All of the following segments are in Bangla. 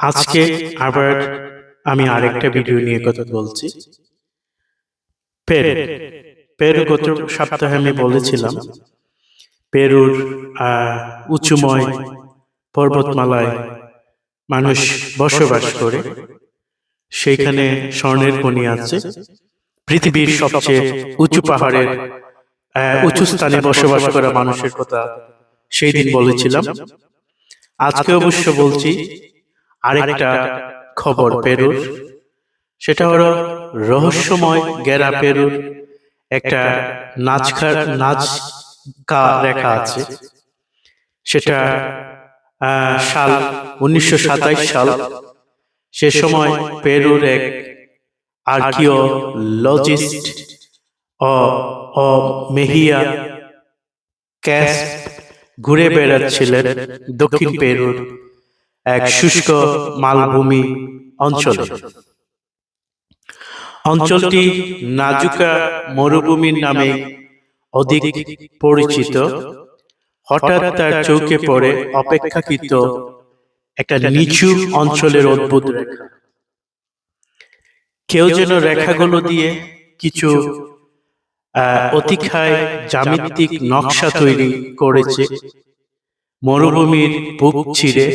আজকে আবার আমি আরেকটা ভিডিও নিয়ে কথা বলছি। পেরু। পেরু গত সপ্তাহে আমি বলেছিলাম, পেরুর উঁচুময় পর্বতমালায় মানুষ বসবাস করে। সেইখানে স্বর্ণের খনি আছে। পৃথিবীর সবচেয়ে উঁচু পাহাড়ের উঁচু স্থানে বসবাস করা মানুষের কথা সেই দিন বলেছিলাম। আজকে অবশ্য বলছি আরেকটা খবর পেরুর। সেটা হলো রহস্যময় গেরা পেরুর একটা নাচখার নাচ কা রেখা আছে। সেটা সাল উনিশশো সাতাশ সাল। সে সময় পেরুর এক আর্কিওলজিস্ট ও ও মেহিয়া ক্যাস ঘুরে বেড়াচ্ছিলেন দক্ষিণ পেরুর এক শুষ্ক মালভূমি অঞ্চলে। অঞ্চলটি নাজুকা মরুভূমির নামে অধিক পরিচিত। হঠাৎ তার চৌকে পড়ে অপেক্ষাকৃত একটা নিচু অঞ্চলের অদ্ভুত রেখা। কেউ যেন রেখাগুলো দিয়ে কিছু অতিখায় জ্যামিতিক নকশা তৈরি করেছে। মরুভূমির বুক ছিঁড়ে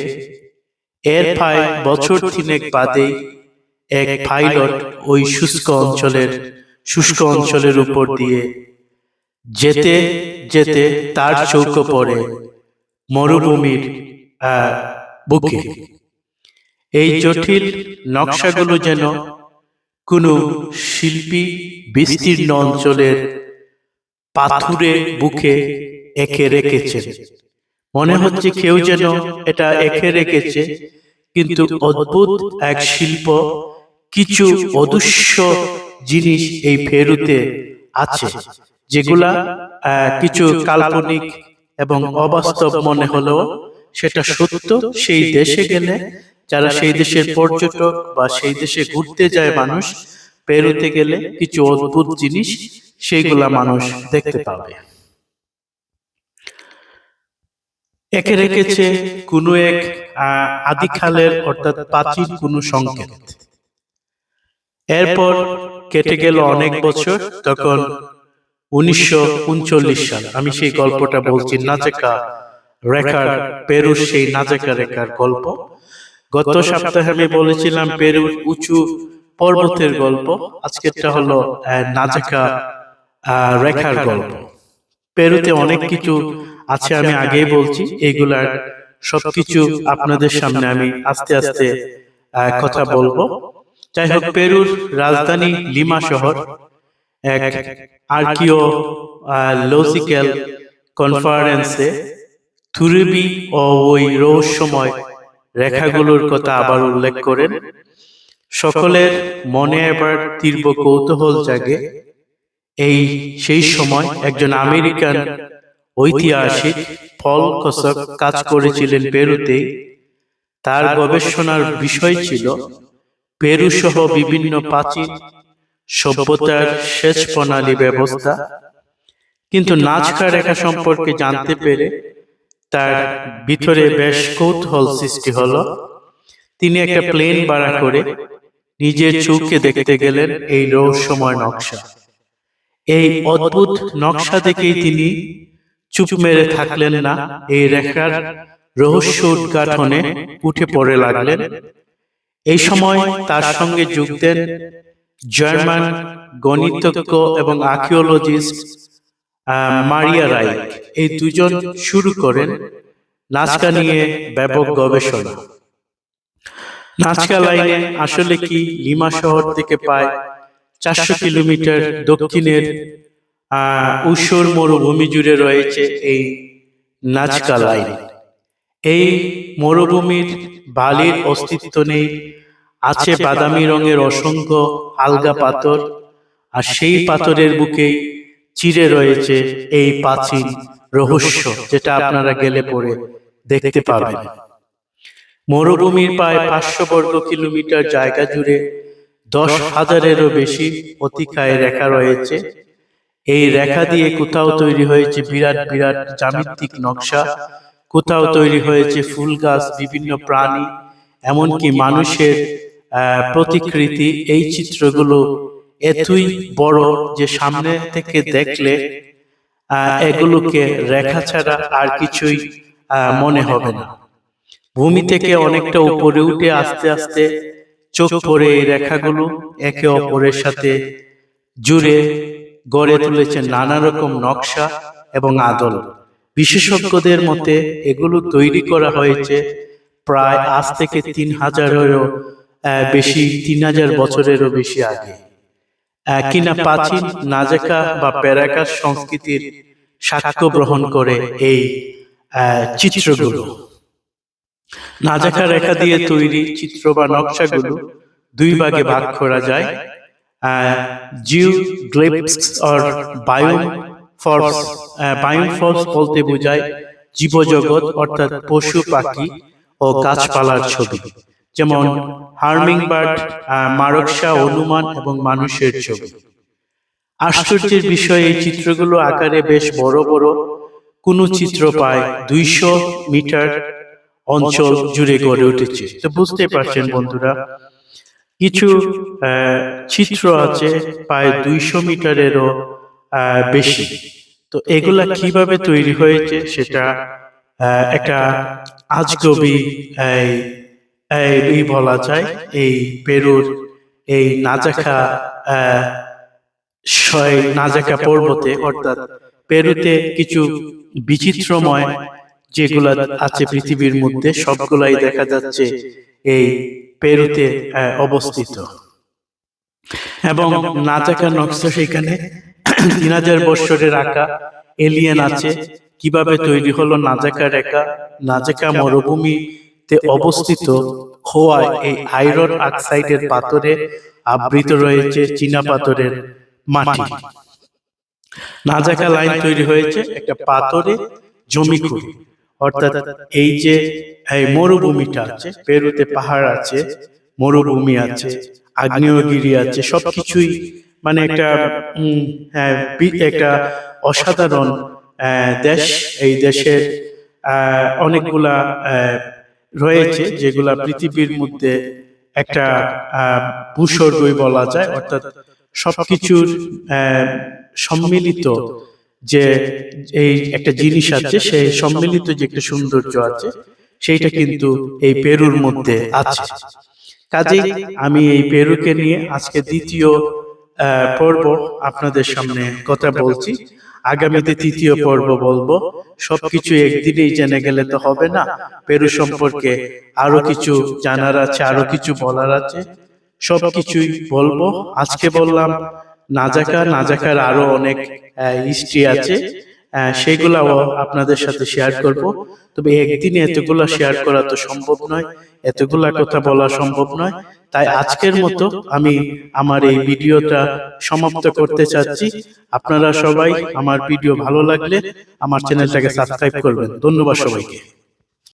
এর প্রায় বছর তিনেক বাদে এক পাইলট ওই শুষ্ক অঞ্চলের শুষ্ক অঞ্চলের উপর দিয়ে যেতে যেতে তার চৌকো পড়ে মরুভূমির বুকে। এই জটিল নকশাগুলো যেন কোনো শিল্পী বিস্তীর্ণ অঞ্চলের পাথুরে বুকে এঁকে রেখেছেন। মনে হচ্ছে কেউ যেন এটা এঁকে রেখেছে কিন্তু অদ্ভুত এক শিল্প কিছু অদৃশ্য জিনিস এই ফেরুতে আছে যেগুলা কিছু কাল্পনিক এবং অবাস্তব মনে হলেও সেটা সত্য সেই দেশে গেলে যারা সেই দেশের পর্যটক বা সেই দেশে ঘুরতে যায় মানুষ পেরুতে গেলে কিছু অদ্ভুত জিনিস সেইগুলা মানুষ দেখতে পাবে। একে রেখেছে কোনো এক আহ, আদিকালের অর্থাৎ প্রাচীন কোনো সংকেত। এরপর কেটে গেল অনেক বছর তখন উনিশশো উনচল্লিশ সাল। আমি সেই গল্পটা বলছি নাজেকা রেখার পেরুর সেই নাজেকা রেখার গল্প। গত সপ্তাহে আমি বলেছিলাম পেরুর উঁচু পর্বতের গল্প আজকেরটা হলো নাজেকা রেখার গল্প। পেরুতে অনেক কিছু আছে আমি আগেই বলছি এইগুলার সবকিছু আপনাদের সামনে আমি আস্তে আস্তে কথা বলব। যাই হোক পেরুর রাজধানী লিমা শহর এক আর্কিও লজিক্যাল কনফারেন্সে থুরিবি ও ওই রহস্যময় রেখাগুলোর কথা আবার উল্লেখ করেন। সকলের মনে এবার তীব্র কৌতূহল জাগে। এই সেই সময় একজন আমেরিকান ঐতিহাসিক ফল কসক কাজ করেছিলেন পেরুতে। তার গবেষণার বিষয় ছিল, পেরু সহ বিভিন্ন প্রাচীন সভ্যতার সেচ প্রণালী ব্যবস্থা। কিন্তু নাচকা রেখা সম্পর্কে জানতে পেরে তার ভিতরে বেশ কৌতূহল সৃষ্টি হলো। তিনি একটা প্লেন ভাড়া করে নিজের চোখে দেখতে গেলেন এই রহস্যময় নকশা। এই অদ্ভুত নকশা দেখেই তিনি চুপ মেরে থাকলেন না। এই রেখার রহস্য উদ্ঘাটনে উঠে পড়ে লাগলেন। এই সময় তার সঙ্গে যোগ দেন জার্মান গণিতজ্ঞ এবং আর্কিওলজিস্ট মারিয়া রাইক এই দুজন শুরু করেন নাচকা নিয়ে ব্যাপক গবেষণা। নাচকা লাইনে আসলে কি লিমা শহর থেকে প্রায় চারশো কিলোমিটার দক্ষিণের আহ, ঊষর মরুভূমি জুড়ে রয়েছে এই নাচকা লাইন এই মরুভূমির বালির অস্তিত্ব নেই আছে বাদামি রঙের অসংখ্য আলগা পাথর আর সেই পাথরের বুকেই চিরে রয়েছে এই প্রাচীন রহস্য যেটা আপনারা গেলে পরে দেখতে পাবেন মরুভূমির প্রায় পাঁচশো বর্গ কিলোমিটার জায়গা জুড়ে দশ হাজারেরও বেশি অতিকায় রেখা রয়েছে। এই রেখা দিয়ে কোথাও তৈরি হয়েছে বিরাট বিরাট জ্যামিতিক নকশা কোথাও তৈরি হয়েছে ফুল গাছ বিভিন্ন প্রাণী এমনকি মানুষের প্রতিকৃতি এই চিত্রগুলো এতই বড় যে সামনে থেকে দেখলে আহ, এগুলোকে রেখা ছাড়া আর কিছুই আহ, মনে হবে না। ভূমি থেকে অনেকটা উপরে উঠে আস্তে আস্তে চোখ পড়ে এই রেখাগুলো একে অপরের সাথে জুড়ে গড়ে তুলেছে নানা রকম নকশা এবং আদল। বিশেষজ্ঞদের মতে, এগুলো তৈরি করা হয়েছে প্রায় আজ থেকে তিন হাজারেরও বেশি, তিন হাজার বছরেরও বেশি আগে। কিনা প্রাচীন, নাজাকা বা প্যারাকাস সংস্কৃতির সাক্ষ্য গ্রহণ করে এই চিত্রগুলো। নাজাকা রেখা দিয়ে তৈরি চিত্র বা নকশাগুলো দুই ভাগে ভাগ করা যায়। জিও গ্লিপস অর বায়ো ফর্স বায়ো ফর্স বলতে বোঝায় জীবজগৎ, অর্থাৎ পশু, পাখি ও গাছপালার ছবি। যেমন হার্মিং বার্ড মারকসা অনুমান এবং মানুষের ছবি। আশ্চর্যের বিষয়, এই চিত্রগুলো আকারে বেশ বড় বড়। কোন চিত্র পায় দুইশো মিটার অঞ্চল জুড়ে গড়ে উঠেছে। তো বুঝতে পারছেন বন্ধুরা কিছু আহ, চিত্র আছে প্রায় দুইশো মিটারেরও বেশি। তো এগুলা কীভাবে তৈরি হয়েছে সেটা একটা আজগবি এই বলা যায়। এই পেরুর এই নাজাখা আহ, নাজাকা পর্বতে অর্থাৎ পেরুতে কিছু বিচিত্রময় যেগুলা আছে পৃথিবীর মধ্যে সবগুলাই দেখা যাচ্ছে এই পেরুতে অবস্থিত। এবং নাজাকা নকশা সেখানে তিন হাজার বৎসরের আঁকা এলিয়েন আছে। কীভাবে তৈরি হলো নাজাকা রেখা নাজাকা মরুভূমিতে অবস্থিত হওয়ায় এই আয়রন অক্সাইডের পাথরে আবৃত রয়েছে চীনা পাথরের মাটি। নাজাকা লাইন তৈরি হয়েছে একটা পাথরে জমি খুঁড়ে। অর্থাৎ এই যে এই মরুভূমিটা আছে পেরুতে পাহাড় আছে মরুভূমি আছে আগ্নেয়গিরি আছে সবকিছুই মানে একটা হ্যাঁ, একটা অসাধারণ দেশ। এই দেশের অনেকগুলা রয়েছে যেগুলা পৃথিবীর মধ্যে একটা ভূস্বর্গই বলা যায়। অর্থাৎ সবকিছুর সম্মিলিত যে এই একটা জিনিস আছে সেই সম্মিলিত যে একটা সৌন্দর্য আছে সেইটা কিন্তু এই পেরুর মধ্যে আছে। কাজেই আমি এই পেরুকে নিয়ে আজকে দ্বিতীয় পর্ব আপনাদের সামনে কথা বলছি। আগামীতে তৃতীয় পর্ব বলব। সবকিছু একদিনেই জেনে গেলে তো হবে না। পেরু সম্পর্কে আরও কিছু জানার আছে আরও কিছু বলার আছে সবকিছুই বলব। আজকে বললাম নাজাকা নাজাকার আরও অনেক হিস্ট্রি আছে। সেগুলাও আপনাদের সাথে শেয়ার করব। তবে একদিনে এতগুলা শেয়ার করা তো সম্ভব নয়। এতগুলা কথা বলা সম্ভব নয়। তাই আজকের মতো আমি আমার এই ভিডিওটা সমাপ্ত করতে চাচ্ছি। আপনারা সবাই আমার ভিডিও ভালো লাগলে আমার চ্যানেলটাকে সাবস্ক্রাইব করবেন। ধন্যবাদ সবাইকে।